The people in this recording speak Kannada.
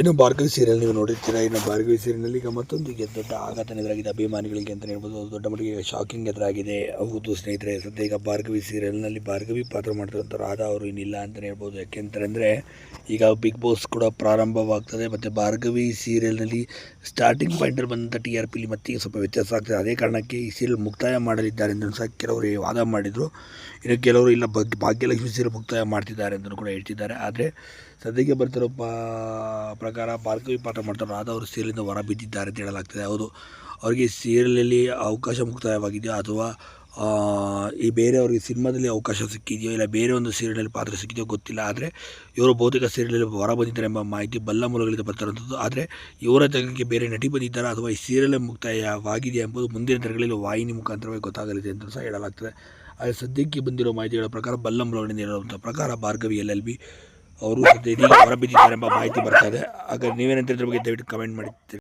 ಇನ್ನು ಭಾರ್ಗವಿ ಸೀರಿಯಲ್ ನೀವು ನೋಡಿರ್ತೀರಾ? ಇನ್ನು ಭಾರ್ಗವಿ ಸೀರಿಯಲ್ನಲ್ಲಿ ಈಗ ಮತ್ತೊಂದು ಈಗ ದೊಡ್ಡ ಆಘಾತ ಎದುರಾಗಿದೆ. ಅಭಿಮಾನಿಗಳಿಗೆ ಅಂತ ಹೇಳ್ಬೋದು ದೊಡ್ಡ ಮಟ್ಟಿಗೆ ಶಾಕಿಂಗ್ ಎದುರಾಗಿದೆ. ಹೌದು ಸ್ನೇಹಿತರೆ, ಸದ್ಯ ಈಗ ಭಾರ್ಗವಿ ಸೀರಿಯಲ್ನಲ್ಲಿ ಭಾರ್ಗವಿ ಪಾತ್ರ ಮಾಡ್ತಿರೋಂಥ ರಾಧಾ ಅವರು ಇನ್ನಿಲ್ಲ ಅಂತಲೇ ಹೇಳ್ಬೋದು. ಯಾಕೆಂತಂದರೆ ಈಗ ಬಿಗ್ ಬಾಸ್ ಕೂಡ ಪ್ರಾರಂಭವಾಗ್ತದೆ ಮತ್ತು ಭಾರ್ಗವಿ ಸೀರಿಯಲ್ನಲ್ಲಿ ಸ್ಟಾರ್ಟಿಂಗ್ ಪಾಯಿಂಟಲ್ಲಿ ಬಂದಂಥ ಟಿ ಆರ್ ಪಿಲಿ ಮತ್ತೆ ಸ್ವಲ್ಪ ವ್ಯತ್ಯಾಸ ಆಗ್ತದೆ. ಅದೇ ಕಾರಣಕ್ಕೆ ಈ ಸೀರಿಯಲ್ ಮುಕ್ತಾಯ ಮಾಡಲಿದ್ದಾರೆ ಅಂತ ಸಹ ಕೆಲವರು ವಾದ ಮಾಡಿದರು. ಇನ್ನು ಕೆಲವರು ಇಲ್ಲ ಭಾಗ್ಯಲಕ್ಷ್ಮಿ ಸೀರಿಯಲ್ ಮುಕ್ತಾಯ ಮಾಡ್ತಿದ್ದಾರೆ ಅಂತಲೂ ಕೂಡ ಹೇಳ್ತಿದ್ದಾರೆ. ಆದರೆ ಸದ್ಯಕ್ಕೆ ಬರ್ತಿರೋ ಪಾ ಪ್ರಕಾರ ಭಾರ್ಗವಿ ಪಾಠ ಮಾಡ್ತಾರೆ ರಾಧಾ ಅವರು ಸೀರಿಯಲಿಂದ ಹೊರ ಬಿದ್ದಿದ್ದಾರೆ ಅಂತ ಹೇಳಲಾಗ್ತದೆ. ಹೌದು. ಅವರಿಗೆ ಸೀರಿಯಲಲ್ಲಿ ಅವಕಾಶ ಮುಕ್ತಾಯವಾಗಿದೆಯೋ ಅಥವಾ ಈ ಬೇರೆಯವರಿಗೆ ಸಿನಿಮಾದಲ್ಲಿ ಅವಕಾಶ ಸಿಕ್ಕಿದೆಯೋ? ಇಲ್ಲ ಬೇರೆ ಒಂದು ಸೀರಿಯಲಲ್ಲಿ ಪಾತ್ರ ಸಿಕ್ಕಿದೆಯೋ ಗೊತ್ತಿಲ್ಲ. ಆದರೆ ಇವರು ಭೌತಿಕ ಸೀರಿಯಲಲ್ಲಿ ಹೊರ ಬಂದಿದ್ದಾರೆ ಎಂಬ ಮಾಹಿತಿ ಬಲ್ಲ ಮೂಲಗಳಿಂದ ಬರ್ತಿರೋಂಥದ್ದು ಆದರೆ ಇವರ ಜಾಗಕ್ಕೆ ಬೇರೆ ನಟಿ ಬಂದಿದ್ದಾರೆ ಅಥವಾ ಈ ಸೀರಿಯಲ್ ಮುಕ್ತಾಯವಾಗಿದೆ ಎಂಬುದು ಮುಂದಿನ ದಿನಗಳಲ್ಲಿ ವಾಹಿನಿ ಮುಖಾಂತರವೇ ಗೊತ್ತಾಗಲಿದೆ ಅಂತ ಸಹ ಹೇಳಲಾಗ್ತದೆ. ಆದರೆ ಸದ್ಯಕ್ಕೆ ಬಂದಿರೋ ಮಾಹಿತಿಗಳ ಪ್ರಕಾರ ಬಲ್ಲ ಮೂಲಗಳಿಂದ ಇರುವಂಥ ಪ್ರಕಾರ ಭಾರ್ಗವಿ, ಎಲ್ ಎಲ್, ಬಿ ಅವರು ಸದ್ಯ ಇದೀಗ ಹೊರಬಿದ್ದಿದ್ದಾರೆ ಎಂಬ ಮಾಹಿತಿ ಬರ್ತಾ ಇದೆ. ಹಾಗಾಗಿ ನೀವೇನಂತ ಇದ್ರ ಬಗ್ಗೆ ದಯವಿಟ್ಟು ಕಮೆಂಟ್ ಮಾಡಿ